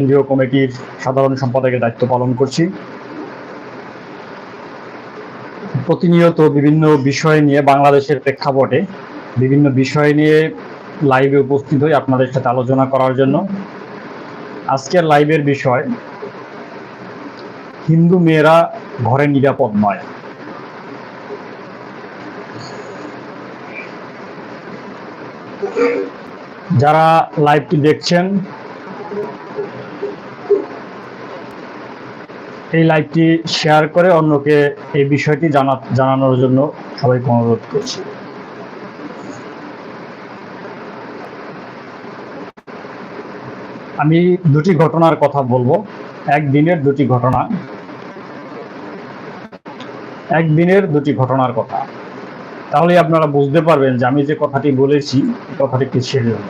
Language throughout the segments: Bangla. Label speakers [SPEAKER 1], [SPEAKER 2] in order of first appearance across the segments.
[SPEAKER 1] কেন্দ্রীয় কমিটির সাধারণ সম্পাদকের দায়িত্ব পালন করছি। প্রতিনিয়ত বিভিন্ন বিষয় নিয়ে বাংলাদেশের প্রেক্ষাপটে বিভিন্ন বিষয় নিয়ে লাইভে উপস্থিত হই আপনাদের সাথে আলোচনা করার জন্য। আজকের লাইভের বিষয়, হিন্দু মেয়েরা ঘরে নিরাপদ নয়। যারা লাইভটি দেখছেন এই লাইভটি শেয়ার করে অন্যকে এই বিষয়টি জানা জানানোর জন্য সবাইকে অনুরোধ করছি। আমি দুটি ঘটনার কথা বলব। একদিনের দুটি ঘটনা। একদিনের দুটি ঘটনার কথা। তাহলে আপনারা বুঝতে পারবেন যে আমি যে কথাটি বলেছি কথাটি কিসের জন্য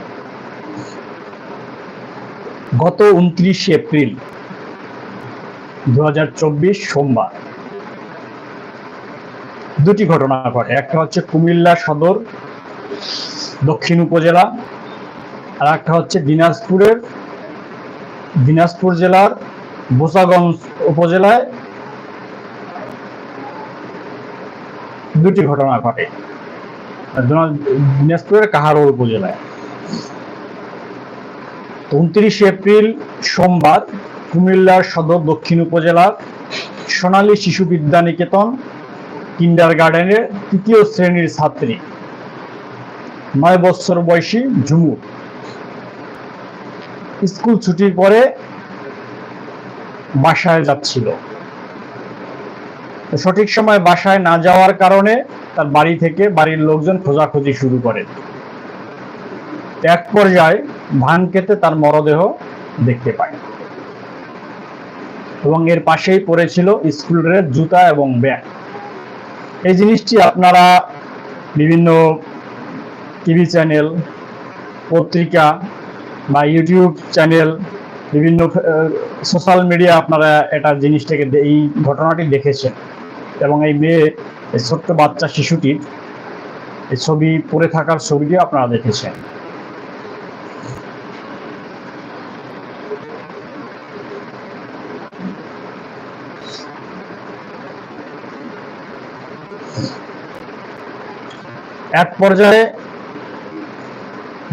[SPEAKER 1] গত উনত্রিশে এপ্রিল দু হাজার চব্বিশ সোমবার। দুটি ঘটনা ঘটে। একটা হচ্ছে কুমিল্লা সদর, দক্ষিণ উপজেলা, আর একটা হচ্ছে দিনাজপুরের, দিনাজপুর জেলার বোসাগঞ্জ উপজেলায় দুটি ঘটনা ঘটে। দিনাজপুরের কাহারোল উপজেলায়। উনত্রিশে এপ্রিল সোমবার কুমিল্লার সদর দক্ষিণ উপজেলার সোনালী শিশু বিদ্যা নিকেতন কিন্ডার গার্ডেনের তৃতীয় শ্রেণির ছাত্রী। নয় বছর বয়সী ঝুমুর স্কুল ছুটির পরে বাসায় যাচ্ছিল। সঠিক সময় বাসায় না যাওয়ার কারণে তার বাড়ি থেকে বাড়ির লোকজন খোঁজাখুঁজি শুরু করে। এক পর্যায়ে ধান খেতে তার মরদেহ দেখতে পায়। এবং এর পাশেই পড়েছিল স্কুলের জুতা এবং ব্যাগ। এই জিনিসটি আপনারা বিভিন্ন টিভি চ্যানেল, পত্রিকা বা ইউটিউব চ্যানেল, বিভিন্ন সোশ্যাল মিডিয়া আপনারা এটা জিনিসটাকে এই ঘটনাটি দেখেছেন। এবং এই মেয়ে, এই ছোট্ট বাচ্চা শিশুটির এই ছবি পড়ে থাকার ছবিটি আপনারা দেখেছেন। এক পর্যায়ে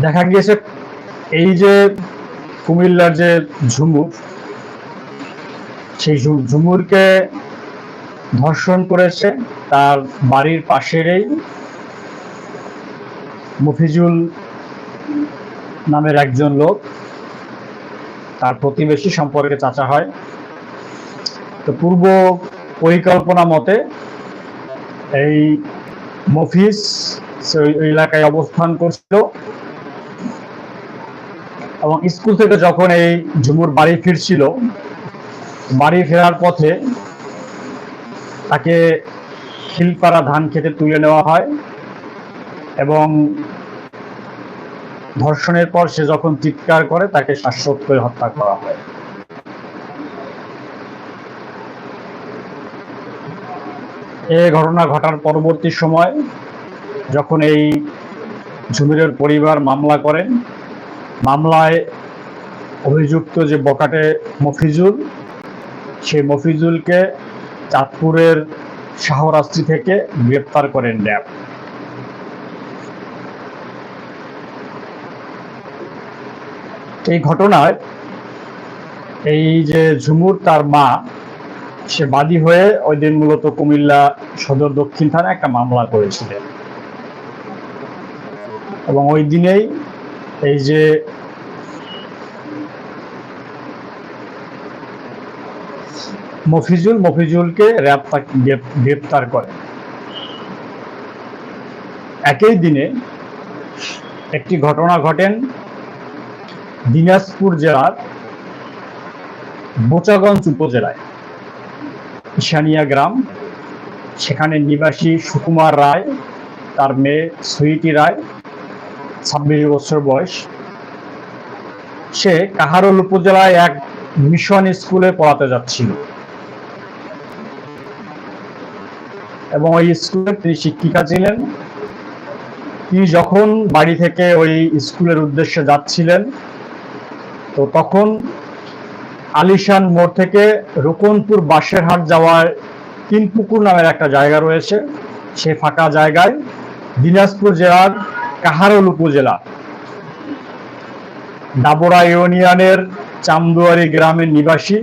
[SPEAKER 1] দেখা গিয়েছে এই যে কুমিল্লার যে ঝুমুর, সেই ঝুমুরকে ধর্ষণ করেছে তার বাড়ির পাশেরই মফিজুল নামের একজন লোক। তার প্রতিবেশী সম্পর্কে চাচা হয়। তো পূর্ব পরিকল্পনা মতে এই মফিজ এলাকায় অবস্থান করছিল। এবং স্কুল থেকে যখন এই ঝুমুর বাড়ি ফিরছিল, বাড়ি ফেরার পথে তাকে খিলপাড়া ধান খেতে তুলে নেওয়া হয় এবং ধর্ষণের পর সে যখন চিৎকার করে, তাকে শ্বাসরোধ করে হত্যা করা হয়। এ ঘটনা ঘটার পরবর্তী সময় যখন এই ঝুমিরের পরিবার মামলা করেন মামলায় অভিযুক্ত যে বকাটে মফিজুল, সেই মফিজুলকে চাঁদপুরের শাহরাস্তি থেকে গ্রেপ্তার করেন র্যাব এই ঘটনায় এই যে ঝুমুর তার মা, সে বাদী হয়ে ওই দিন মূলত কুমিল্লা সদর দক্ষিণ থানায় একটা মামলা করেছিলেন। এবং ওই দিনেই এই যে মফিজুল মফিজুলকে র্যাব গ্রেপ্তার করে। একই দিনে একটি ঘটনা ঘটেন দিনাজপুর জেলার বোচাগঞ্জ উপজেলায়, ঈশানিয়া গ্রাম। সেখানে নিবাসী সুকুমার রায়, তার মেয়ে সুইটি রায় ছাব্বিশ বছর বয়স। সে কাহারোল উপজেলায় এক মিশন স্কুলে পড়াতে যাচ্ছিল। এবং ওই স্কুলে তিনি শিক্ষিকা ছিলেন। তিনি যখন বাড়ি থেকে ওই স্কুলের উদ্দেশ্যে যাচ্ছিলেন, তো তখন আলিশান মোড় থেকে রুকনপুর বাসেরহাট যাওয়ার তিনপুকুর নামের একটা জায়গা রয়েছে। সে ফাঁকা জায়গায় দিনাজপুর জেলার কাহারোল উপজেলা? ডাবরা ইউনিয়নের চামদুয়ারি গ্রামের নিবাসী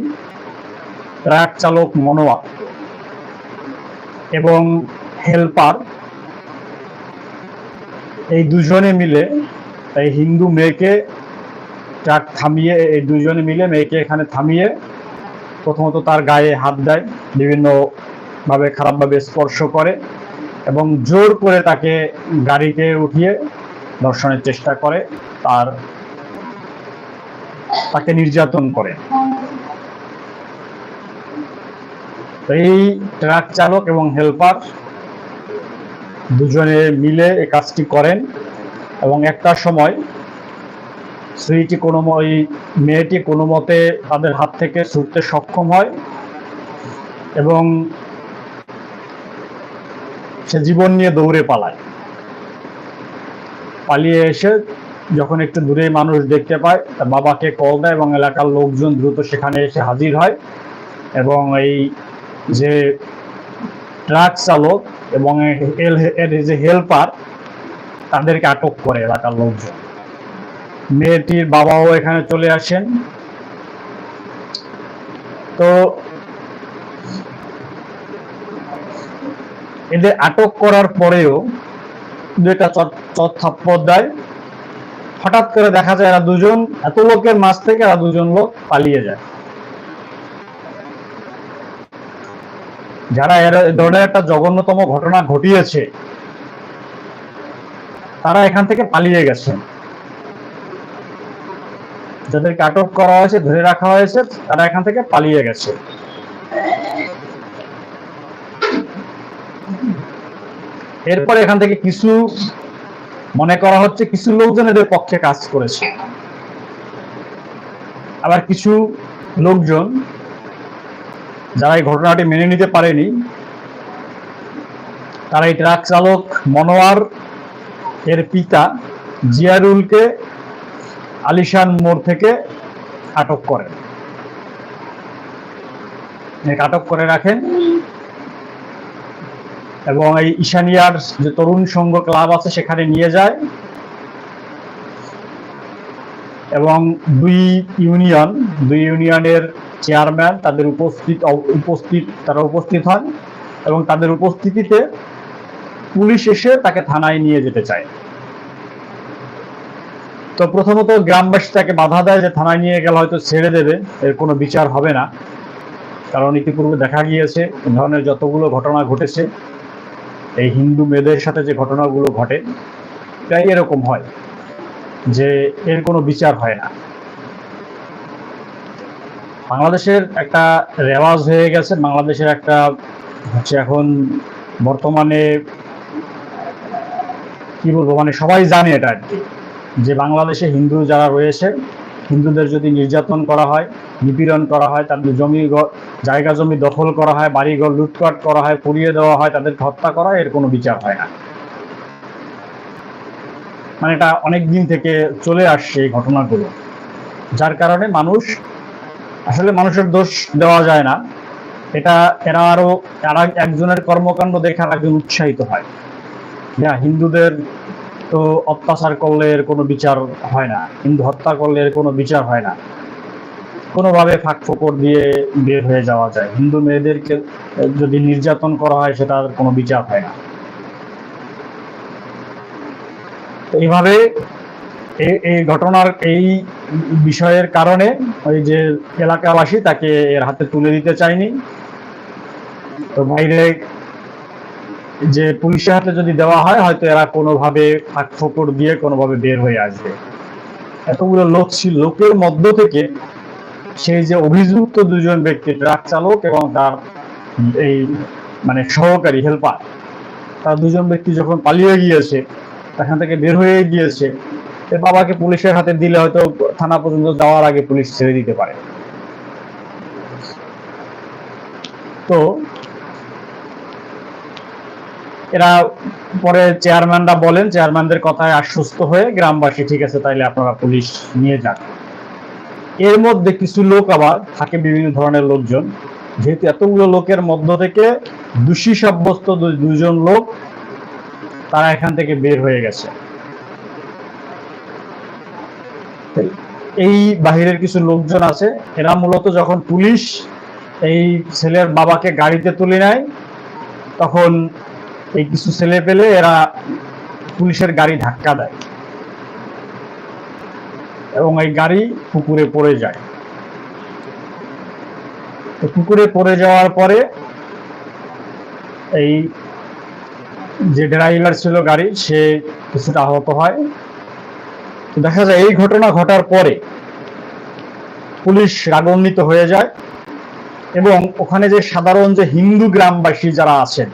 [SPEAKER 1] ট্রাক চালক মনোয়া এবং হেল্পার। এই দুজনে মিলে, এই হিন্দু মেয়েকে ট্রাক থামিয়ে, এই দুজনে মিলে মেয়েকে এখানে থামিয়ে প্রথমত তার গায়ে হাত দেয় বিভিন্ন ভাবে খারাপভাবে স্পর্শ করে। এবং জোর করে তাকে গাড়িতে উঠিয়ে ধর্ষণের চেষ্টা করে, তার তাকে নির্যাতন করে। এই ট্রাক চালক এবং হেল্পার দুজনে মিলে এই কাজটি করেন এবং একটা সময় স্ত্রীটি কোনো ওই মেয়েটি কোনো মতে তাদের হাত থেকে ছুটতে সক্ষম হয় এবং সে জীবন নিয়ে দৌড়ে পালায়। পালিয়ে এসে যখন একটু দূরে মানুষ দেখতে পায়, তার বাবাকে কল দেয় এবং এলাকার লোকজন দ্রুত সেখানে এসে হাজির হয় এবং এই যে ট্রাক চালক এবং এর- যে হেল্পার তাদেরকে আটক করে এলাকার লোকজন। মেয়েটির বাবাও এখানে চলে আসেন। তো এদের আটক করার পরেও দু একটা চট- চট থাপ্পড় দেয়। হঠাৎ করে দেখা যায় এরা দুজন, এত লোকের মাঝ থেকে এরা দুজন লোক পালিয়ে যায়। যারা এর ধরনের একটা জঘন্যতম ঘটনা ঘটিয়েছে, তারা এখান থেকে পালিয়ে গেছে। যাদেরকে আটক করা হয়েছে, ধরে রাখা হয়েছে, তারা এখান থেকে পালিয়ে গেছে। এরপর এখান থেকে কিছু মনে করা হচ্ছে, কিছু লোকজন এদের পক্ষে কাজ করেছে। আবার কিছু লোকজন যারা এই ঘটনাটি মেনে নিতে পারেনি, তারা এই ট্রাক চালক মনোয়ার এর পিতা জিয়ারুলকে আলিশান মোড় থেকে আটক করেন। আটক করে রাখেন। এবং এই ঈশানিয়ার যে তরুণ সংঘ ক্লাব আছে সেখানে নিয়ে যায়। এবং দুই ইউনিয়ন, দুই ইউনিয়নের চেয়ারম্যান তাদের উপস্থিত উপস্থিত, তারা উপস্থিত হন এবং তাদের উপস্থিতিতে পুলিশ এসে তাকে থানায় নিয়ে যেতে চায়। তো প্রথমত গ্রামবাসী তাকে বাধা দেয় যে থানায় নিয়ে গেলে হয়তো ছেড়ে দেবে, এর কোনো বিচার হবে না। কারণ ইতিপূর্বে দেখা গিয়েছে ধরনের যতগুলো ঘটনা ঘটেছে এই হিন্দু মেয়েদের সাথে যে ঘটনাগুলো ঘটে, প্রায় এরকম হয় যে এর কোনো বিচার হয় না। বাংলাদেশের একটা রেওয়াজ হয়ে গেছে, বাংলাদেশের একটা হচ্ছে এখন বর্তমানে, কি বলব মানে সবাই জানে এটা আর কি, যে বাংলাদেশে হিন্দু যারা রয়েছে হিন্দুদের যদি নির্যাতন করা হয়, নিপীড়ন করা হয়, তাদের জমি জায়গা জমি দখল করা হয় বাড়িঘর লুটপাট করা হয়, পুড়িয়ে দেওয়া হয়, তাদেরকে হত্যা করা, এর কোনো বিচার হয় না। মানে এটা অনেক দিন থেকে চলে আসছে এই ঘটনাগুলো। যার কারণে মানুষ, আসলে মানুষের দোষ দেওয়া যায় না। এটা, এরা আরও একজনের কর্মকাণ্ড দেখে আর একজন উৎসাহিত হয়। হ্যাঁ হিন্দুদের তো অত্যাচার করলে এর কোনো বিচার হয় না। হিন্দু হত্যা করলে এর কোনো বিচার হয় না। কোনোভাবে ফাঁক ফোকর দিয়ে বের হয়ে যাওয়া যায়। হিন্দু মেয়েদেরকে যদি নির্যাতন করা হয় সেটার কোনো বিচার হয় না। এইভাবে এই এই ঘটনার এই বিষয়ের কারণে ওই যে এলাকাবাসী তাকে এর হাতে তুলে দিতে চায়নি। তো বাইরে যে পুলিশের হাতে যদি দেওয়া হয়, হয়তো এরা কোনোভাবে ফাঁক ফোকর দিয়ে কোনোভাবে বের হয়ে আসবে। এতগুলো লোক ছিল, লোকের মধ্য থেকে সেই যে অভিযুক্ত দুজন ব্যক্তি, ট্রাক চালক এবং তার এই মানে সহকারী, হেল্পার, তার দুজন ব্যক্তি যখন পালিয়ে গিয়েছে এখান থেকে বের হয়ে গিয়েছে এর বাবাকে পুলিশের হাতে দিলে হয়তো থানা পর্যন্ত যাওয়ার আগে পুলিশ ছেড়ে দিতে পারে। তো এরা পরে চেয়ারম্যানরা বলেন, চেয়ারম্যানদের কথায় আশ্বস্ত হয়ে গ্রামবাসী, ঠিক আছে, তাইলে আপনারা পুলিশ নিয়ে যান। এর মধ্যে কিছু লোক আবার থাকে বিভিন্ন ধরনের লোকজন। যেহেতু এতগুলো লোকের মধ্য থেকে দোষী সাব্যস্ত দুজন লোক তারা এখান থেকে বের হয়ে গেছে। এই বাহিরের কিছু লোকজন আছে, এরা মূলত যখন পুলিশ এই ছেলের বাবাকে গাড়িতে তুলে নেয়, তখন এই কিছু ছেলে পেলে এরা পুলিশের গাড়ি ধাক্কা দেয়। এবং এই গাড়ি পুকুরে পড়ে যায়। তো পুকুরে পড়ে যাওয়ার পরে এই যে ড্রাইভার ছিল গাড়ি, সে কিছুটা আহত হয়। তো দেখা যায় এই ঘটনা ঘটার পরে পুলিশ রাগান্বিত হয়ে যায় এবং ওখানে যে সাধারণ যে হিন্দু গ্রামবাসী যারা আছেন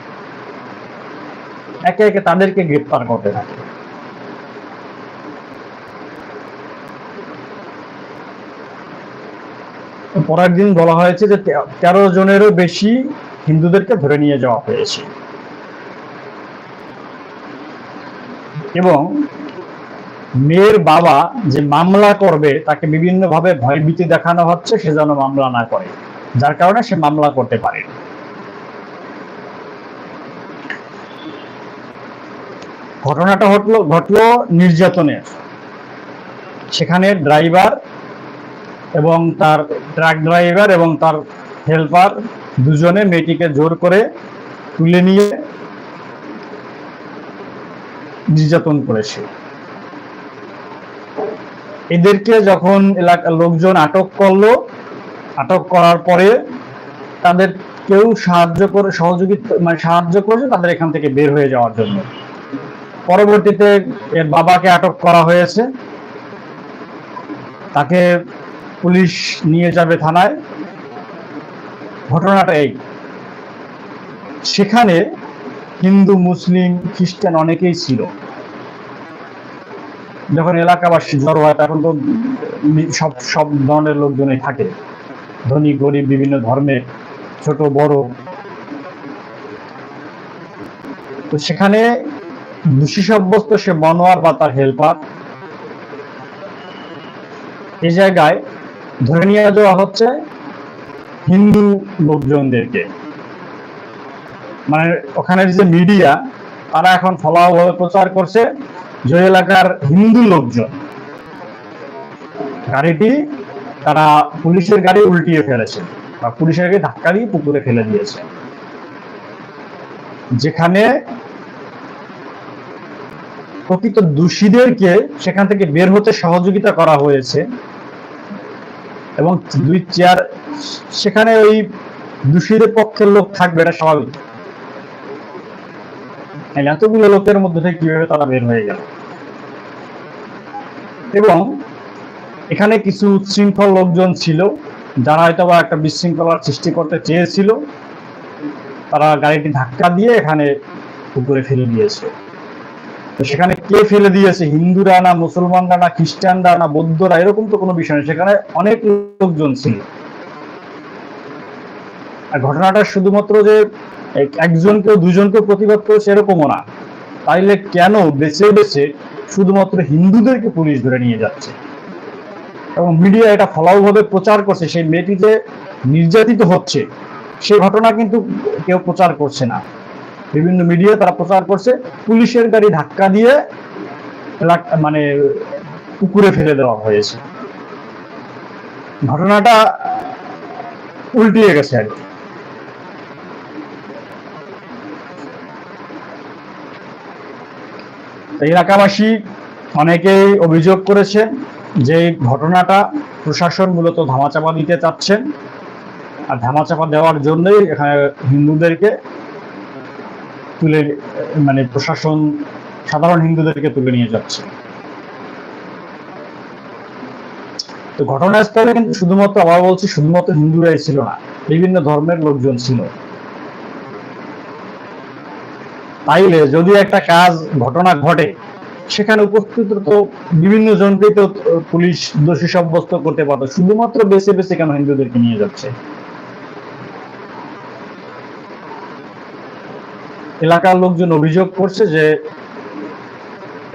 [SPEAKER 1] একে একে তাদেরকে গ্রেপ্তার করতে থাকে পরের দিন বলা হয়েছে যে তেরো জনেরও বেশি হিন্দুদেরকে ধরে নিয়ে যাওয়া হয়েছে। এবং মেয়ের বাবা যে মামলা করবে, তাকে বিভিন্নভাবে ভয়ভীতি দেখানো হচ্ছে, সে যেন মামলা না করে। যার কারণে সে মামলা করতে পারে ঘটনাটা ঘটলো ঘটলো নির্যাতনের। সেখানে ড্রাইভার এবং তার ট্রাক ড্রাইভার এবং তার হেল্পার দুজনে মেয়েটিকে জোর করে তুলে নিয়ে নির্যাতন করেছে। এদেরকে যখন এলাকার লোকজন আটক করল, আটক করার পরে তাদের কেউ সাহায্য করে, সহযোগিতা মানে সাহায্য করেছে তাদের এখান থেকে বের হয়ে যাওয়ার জন্য। পরবর্তীতে এর বাবাকে আটক করা হয়েছে। তাকে পুলিশ নিয়ে যাবে থানায়। ঘটনাটা এই। সেখানে হিন্দু, মুসলিম, খ্রিস্টান অনেকেই ছিল। যখন এলাকাবাসী জড়ো হয়, তখন তো সব সব ধরনের লোকজনই থাকে। ধনী, গরিব, বিভিন্ন ধর্মের, ছোট, বড়। তো সেখানে দোষী সে মনোয়ার বা তার হেল্পার। এই জায়গায় ধরে নিয়ে যাওয়া হচ্ছে হিন্দু লোকজনদেরকে। মানে ওখানের যে মিডিয়া, তারা এখন ফলাভাবে প্রচার করছে যে এলাকার হিন্দু লোকজন। গাড়িটি তারা পুলিশের গাড়ি উল্টিয়ে ফেলেছে বা পুলিশের গাড়ি ধাক্কা দিয়ে পুকুরে ফেলে দিয়েছে। যেখানে প্রকৃত দোষীদেরকে সেখান থেকে বের হতে সহযোগিতা করা হয়েছে। এবং দুই চেয়ার, সেখানে ওই দোষীদের পক্ষের লোক থাকবে, এটা স্বাভাবিক। এতগুলো লোকের মধ্যে থেকে কীভাবে তারা বের হয়ে গেল? এবং এখানে কিছু উচ্ছৃঙ্খল লোকজন ছিল, যারা হয়তো বা একটা বিশৃঙ্খলার সৃষ্টি করতে চেয়েছিল। তারা গাড়িটি ধাক্কা দিয়ে এখানে উপরে ফেলে দিয়েছে। তো সেখানে কে ফেলে দিয়েছে? হিন্দুরা না, মুসলমানরা না, খ্রিস্টানরা না, বৌদ্ধরা? এরকম তো কোনো বিষয় নেই সেখানে অনেক লোকজন ছিল। আর ঘটনাটা শুধুমাত্র যে এক- একজনকেও, দুজনকেও প্রতিবাদ করেছে এরকমও না। তাইলে কেন বেছে বেছে শুধুমাত্র হিন্দুদেরকে পুলিশ ধরে নিয়ে যাচ্ছে? এবং মিডিয়া এটা ফলাওভাবে প্রচার করছে। সেই মেয়েটি যে নির্যাতিত হচ্ছে। সেই ঘটনা কিন্তু কেউ প্রচার করছে না। বিভিন্ন মিডিয়া তারা প্রচার করছে। পুলিশের গাড়ি ধাক্কা দিয়ে মানে পুকুরে ফেলে দেওয়া হয়েছে। ঘটনাটা উল্টিয়ে গেছে আর এলাকাবাসী অনেকেই অভিযোগ করেছে যে ঘটনাটা প্রশাসন মূলত ধামাচাপা দিতে চাচ্ছেন আর ধামাচাপা দেওয়ার জন্যই এখানে হিন্দুদেরকে তুলে মানে প্রশাসন সাধারণ হিন্দুদেরকে তুলে নিয়ে যাচ্ছে। তো ঘটনাস্থলে কিন্তু শুধুমাত্র আবার বলছি শুধুমাত্র হিন্দুরাই ছিল না, বিভিন্ন ধর্মের লোকজন ছিল। তাইলে যদি একটা কাজ, ঘটনা ঘটে, সেখানে উপস্থিত তো বিভিন্ন জনকেই তো পুলিশ, দোষী সাব্যস্ত করতে পারতো। শুধুমাত্র বেছে বেছে কেন হিন্দুদেরকে নিয়ে যাচ্ছে? এলাকার লোকজন অভিযোগ করছে যে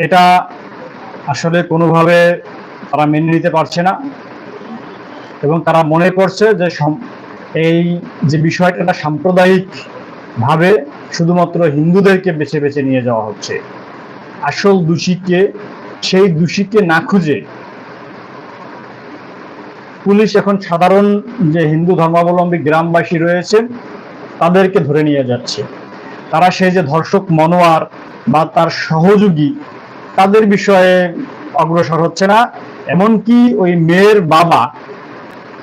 [SPEAKER 1] এটা আসলে কোনোভাবে তারা মেনে নিতে পারছে না। এবং তারা মনে করছে যে এই যে বিষয়টা এটা সাম্প্রদায়িক ভাবে শুধুমাত্র হিন্দুদেরকে বেছে বেছে নিয়ে যাওয়া হচ্ছে। আসল দোষীকে, সেই দোষীকে না খুঁজে পুলিশ এখন সাধারণ যে হিন্দু ধর্মাবলম্বী গ্রামবাসী রয়েছে তাদেরকে ধরে নিয়ে যাচ্ছে। তারা সেই যে ধর্ষক মনোয়ার বা তার সহযোগী, তাদের বিষয়ে অগ্রসর হচ্ছে না। এমনকি ওই মেয়ের বাবা,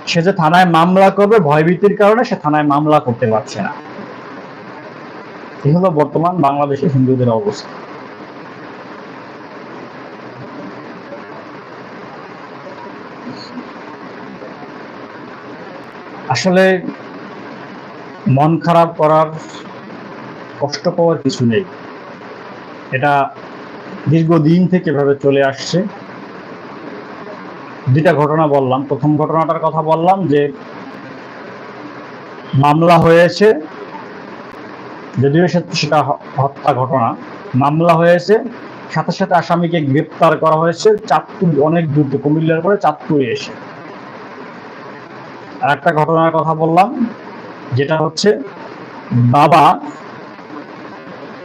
[SPEAKER 1] সে যে থানায় মামলা করবে, ভয়ভীতির কারণে সে থানায় মামলা করতে পারছে না। এই হলো বর্তমান বাংলাদেশের হিন্দুদের অবস্থা। আসলে মন খারাপ করার কষ্ট পাওয়ার কিছু নেই। এটা দীর্ঘদিন থেকে এভাবে চলে আসছে। দুইটা ঘটনা বললাম। প্রথম ঘটনাটার কথা বললাম যে, মামলা হয়েছে, যদিও সেটা হত্যা ঘটনা। মামলা হয়েছে, সাথে সাথে আসামিকে গ্রেপ্তার করা হয়েছে। চাঁদপুর অনেক দূর কুমিল্লার পরে চাঁদপুরে এসে। আর একটা ঘটনার কথা বললাম, যেটা হচ্ছে বাবা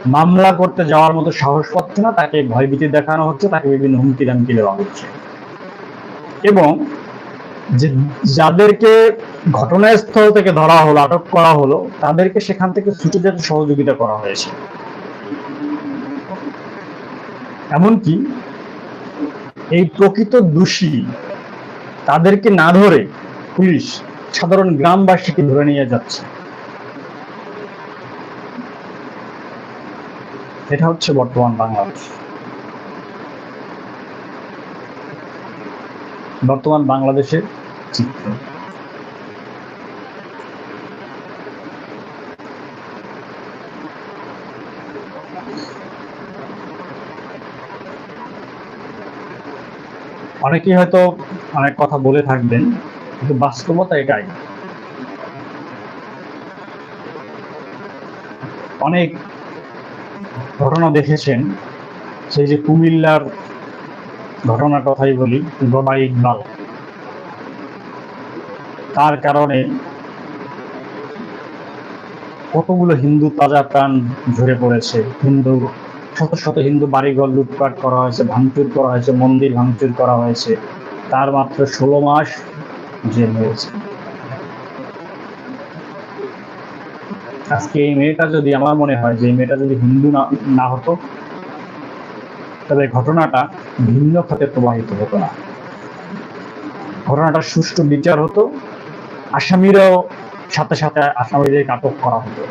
[SPEAKER 1] মামলা করতে যাওয়ার মতো সাহস পাচ্ছে না, তাকে ভয়ভীতি দেখানো হচ্ছে, তাকে বিভিন্ন হুমকি দামকি দেওয়া হচ্ছে। এবং যে যাদেরকে ঘটনাস্থল থেকে ধরা হলো, আটক করা হলো, তাদেরকে সেখান থেকে ছুটে যেতে সহযোগিতা করা হয়েছে। এমনকি এই প্রকৃত দোষী তাদেরকে না ধরে পুলিশ সাধারণ গ্রামবাসীকে ধরে নিয়ে যাচ্ছে। এটা হচ্ছে বর্তমান বাংলাদেশ। বর্তমান বাংলাদেশের চিত্র। অনেকেই হয়তো অনেক কথা বলে থাকবেন, কিন্তু বাস্তবতা এটাই। অনেক ঘটনা দেখেছেন, সেই যে কুমিল্লার ঘটনার কথাই বলি বাবা ইকবাল তার কারণে কতগুলো হিন্দু তাজা প্রাণ ঝরে পড়েছে। হিন্দু, শত শত হিন্দু বাড়িঘর লুটপাট করা হয়েছে, ভাঙচুর করা হয়েছে, মন্দির ভাঙচুর করা হয়েছে। তার মাত্র ষোলো মাস জেল হয়েছে। আজকে এই মেয়েটা যদি আমার মনে হয় যে এই মেয়েটা যদি হিন্দু না না হতো, তবে ঘটনাটা ভিন্ন খাতে প্রবাহিত হতো না। ঘটনাটার সুষ্ঠু বিচার হতো, আসামিরাও সাথে সাথে আসামিদের আটক করা হতো।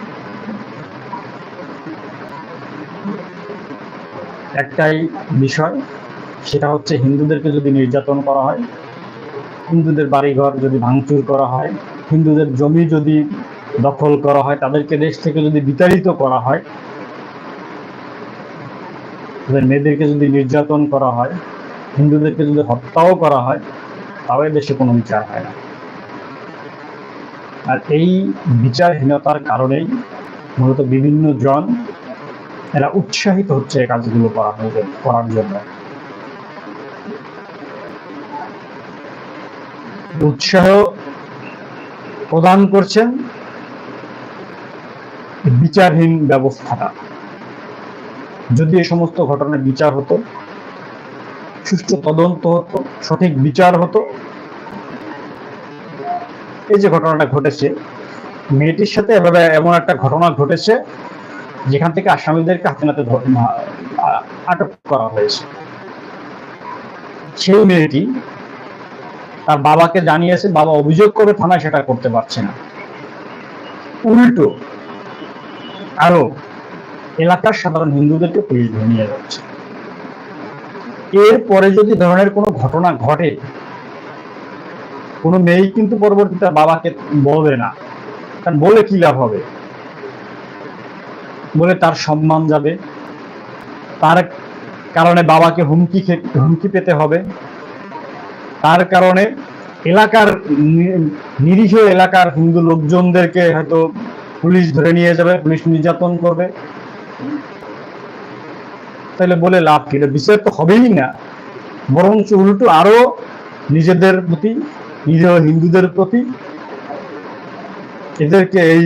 [SPEAKER 1] একটাই বিষয়, সেটা হচ্ছে হিন্দুদেরকে যদি নির্যাতন করা হয়, হিন্দুদের বাড়িঘর যদি ভাঙচুর করা হয়, হিন্দুদের জমি যদি দখল করা হয়, তাদেরকে দেশ থেকে যদি বিতাড়িত করা হয়, তাদের মেয়েদেরকে যদি নির্যাতন করা হয়, হিন্দুদেরকে যদি হত্যাও করা হয় তাও দেশে কোনো বিচার হয় না। আর এই বিচারহীনতার কারণেই মূলত বিভিন্ন জন এরা উৎসাহিত হচ্ছে এই কাজগুলো করা হয়ে- করার জন্য। উৎসাহ প্রদান করছেন বিচারহীন ব্যবস্থাটা। যদি এই সমস্ত ঘটনার বিচার হতো, সুষ্ঠু তদন্ত হতো, সঠিক বিচার হতো, এই যে ঘটনাটা ঘটেছে, মেয়েটির সাথে এভাবে এমন একটা ঘটনা ঘটেছে, যেখান থেকে আসামিদেরকে হাতে নাতে আটক করা হয়েছে। সেই মেয়েটি তার বাবাকে জানিয়েছে, বাবা অভিযোগ করে থানায় সেটা করতে পারছে না। উল্টো আরও এলাকার সাধারণ হিন্দুদেরকে পুলিশ ধরে নিয়ে যাচ্ছে এরপরে যদি ধরনের কোনো ঘটনা ঘটে, কোনো মেয়ে কিন্তু পরবর্তীতে তার বাবাকে বলবে না। কারণ বলে কি লাভ হবে? বলে তার সম্মান যাবে। তার কারণে বাবাকে হুমকি হুমকি পেতে হবে। তার কারণে এলাকার নিরীহ এলাকার হিন্দু লোকজনদেরকে হয়তো পুলিশ ধরে নিয়ে যাবে, পুলিশ নির্যাতন করবে। তাহলে বলে লাভ কি? বিচার তো হবেই না। বরঞ্চ উল্টো আরও নিজেদের প্রতি নিরীহ হিন্দুদের প্রতি এদেরকে এই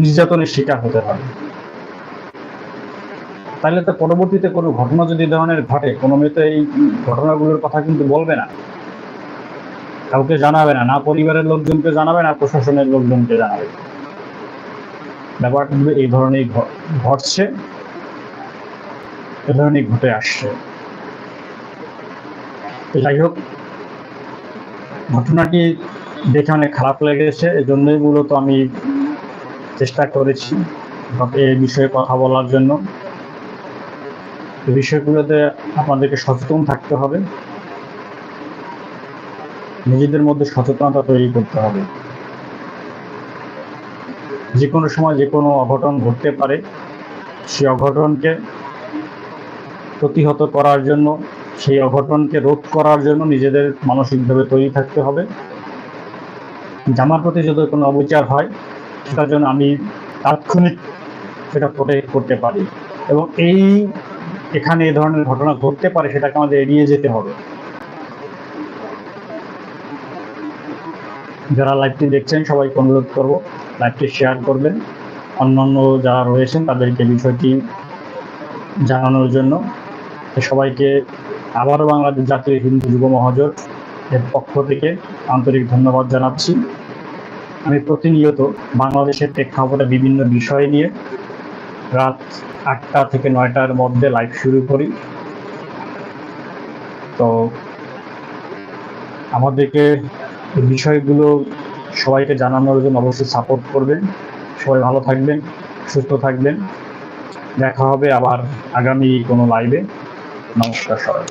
[SPEAKER 1] নির্যাতনের শিকার হতে হবে। তাহলে তো পরবর্তীতে কোনো ঘটনা যদি ধরনের ঘটে, কোনো মেয়ে তো এই ঘটনাগুলোর কথা কিন্তু বলবে না। কাউকে জানাবে না না পরিবারের লোকজনকে জানাবে, না প্রশাসনের লোকজনকে জানাবে। ব্যাপারগুলো এই ধরনের ঘটছে। এ ধরনের ঘটে আসছে। যাই হোক, ঘটনাটি দেখে অনেক খারাপ লেগেছে। এজন্যই মূলত আমি চেষ্টা করেছি এই বিষয়ে কথা বলার জন্য। বিষয়গুলোতে আপনাদেরকে সচেতন থাকতে হবে। নিজেদের মধ্যে সচেতনতা তৈরি করতে হবে। যে কোনো সময় যে কোনো অঘটন ঘটতে পারে সেই অঘটনকে প্রতিহত করার জন্য, সেই অঘটনকে রোধ করার জন্য নিজেদের মানসিকভাবে তৈরি থাকতে হবে। জামার প্রতি যদি কোনো অবিচার হয়, সেটার জন্য আমি তাৎক্ষণিক সেটা প্রোটেক্ট করতে পারি। এবং এই, এখানে এ ধরনের ঘটনা ঘটতে পারে, সেটাকে আমাদের এড়িয়ে যেতে হবে। যারা লাইভটি দেখছেন, সবাইকে অনুরোধ করব লাইভটি শেয়ার করবেন। অন্যান্য যারা রয়েছেন, তাদেরকে বিষয়টি জানানোর জন্য। সবাইকে আবারও বাংলাদেশ জাতীয় হিন্দু যুব মহাজোট এর পক্ষ থেকে আন্তরিক ধন্যবাদ জানাচ্ছি। আমি প্রতিনিয়ত বাংলাদেশের প্রেক্ষাপটে বিভিন্ন বিষয় নিয়ে রাত আটটা থেকে নয়টার মধ্যে লাইভ শুরু করি। তো আমাদেরকে বিষয়গুলো সবাইকে জানানোর জন্য অবশ্যই সাপোর্ট করবেন। সবাই ভালো থাকবেন, সুস্থ থাকবেন। দেখা হবে আবার আগামী কোনো লাইভে নমস্কার সবাই